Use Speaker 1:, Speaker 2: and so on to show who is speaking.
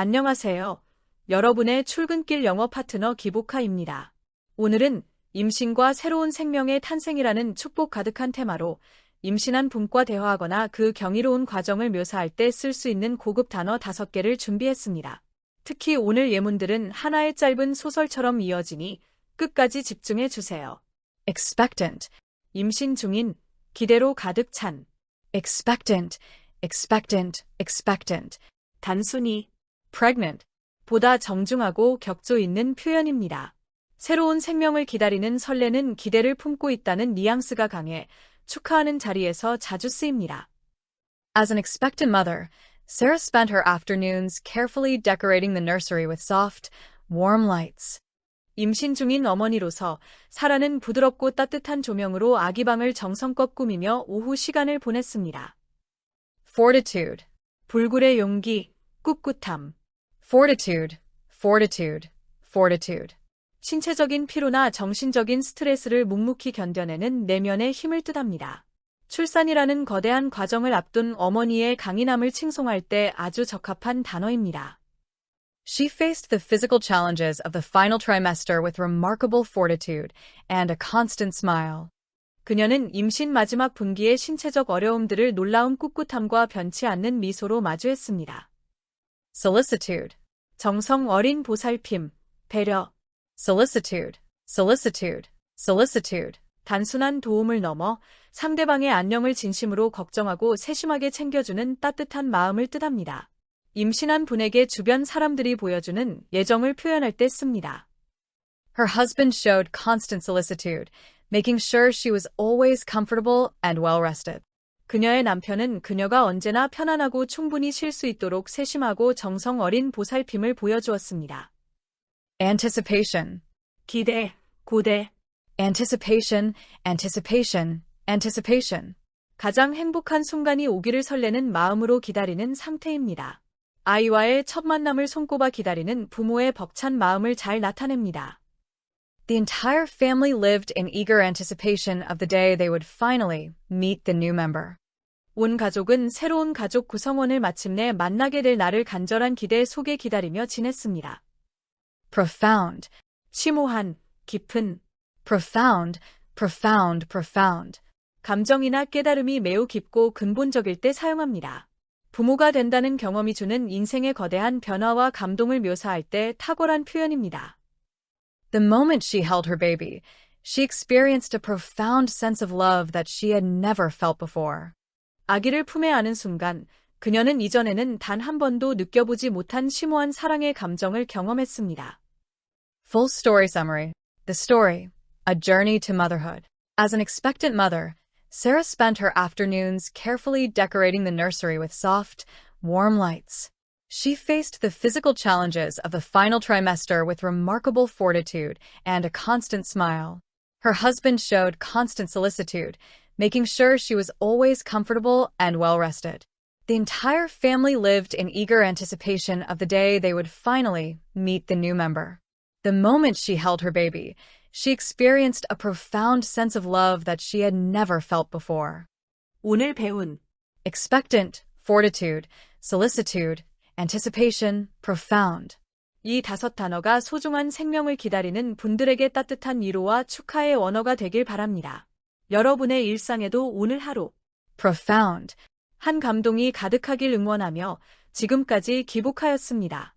Speaker 1: 안녕하세요. 여러분의 출근길 영어 파트너 기복하입니다. 오늘은 임신과 새로운 생명의 탄생이라는 축복 가득한 테마로 임신한 분과 대화하거나 그 경이로운 과정을 묘사할 때 쓸 수 있는 고급 단어 5개를 준비했습니다. 특히 오늘 예문들은 하나의 짧은 소설처럼 이어지니 끝까지 집중해 주세요. expectant, 임신 중인, 기대로 가득 찬. expectant, expectant, expectant. 단순히 pregnant, 보다 정중하고 격조 있는 표현입니다. 새로운 생명을 기다리는 설레는 기대를 품고 있다는 뉘앙스가 강해 축하하는 자리에서 자주 쓰입니다. As an expectant mother, Sarah spent her afternoons carefully decorating the nursery with soft, warm lights. 임신 중인 어머니로서 사라는 부드럽고 따뜻한 조명으로 아기 방을 정성껏 꾸미며 오후 시간을 보냈습니다. fortitude, 불굴의 용기, 꿋꿋함. Fortitude, fortitude, fortitude. 신체적인 피로나 정신적인 스트레스를 묵묵히 견뎌내는 내면의 힘을 뜻합니다. 출산이라는 거대한 과정을 앞둔 어머니의 강인함을 칭송할 때 아주 적합한 단어입니다. She faced the physical challenges of the final trimester with remarkable fortitude and a constant smile. 그녀는 임신 마지막 분기의 신체적 어려움들을 놀라운 꿋꿋함과 변치 않는 미소로 마주했습니다. solicitude, 정성 어린 보살핌, 배려, solicitude, solicitude, solicitude, 단순한 도움을 넘어 상대방의 안녕을 진심으로 걱정하고 세심하게 챙겨주는 따뜻한 마음을 뜻합니다. 임신한 분에게 주변 사람들이 보여주는 예정을 표현할 때 씁니다. Her husband showed constant solicitude, making sure she was always comfortable and well rested. 그녀의 남편은 그녀가 언제나 편안하고 충분히 쉴 수 있도록 세심하고 정성 어린 보살핌을 보여주었습니다. anticipation, 기대, 고대, anticipation, anticipation, anticipation. 가장 행복한 순간이 오기를 설레는 마음으로 기다리는 상태입니다. 아이와의 첫 만남을 손꼽아 기다리는 부모의 벅찬 마음을 잘 나타냅니다. The entire family lived in eager anticipation of the day they would finally meet the new member. 온 가족은 새로운 가족 구성원을 마침내 만나게 될 날을 간절한 기대 속에 기다리며 지냈습니다. profound, 심오한, 깊은, profound, profound, profound. 감정이나 깨달음이 매우 깊고 근본적일 때 사용합니다. 부모가 된다는 경험이 주는 인생의 거대한 변화와 감동을 묘사할 때 탁월한 표현입니다. The moment she held her baby, she experienced a profound sense of love that she had never felt before. 아기를 품에 안은 순간 그녀는 이전에는 단 한 번도 느껴보지 못한 심오한 사랑의 감정을 경험했습니다. Full story summary. The story. A journey to motherhood. As an expectant mother, Sarah spent her afternoons carefully decorating the nursery with soft, warm lights. She faced the physical challenges of the final trimester with remarkable fortitude and a constant smile. Her husband showed constant solicitude, making sure she was always comfortable and well rested. The entire family lived in eager anticipation of the day they would finally meet the new member. The moment she held her baby, she experienced a profound sense of love that she had never felt before. 오늘 배운 expectant, fortitude, solicitude, anticipation, profound. 이 다섯 단어가 소중한 생명을 기다리는 분들에게 따뜻한 위로와 축하의 언어가 되길 바랍니다. 여러분의 일상에도 오늘 하루 profound 한 감동이 가득하길 응원하며 지금까지 기복하였습니다.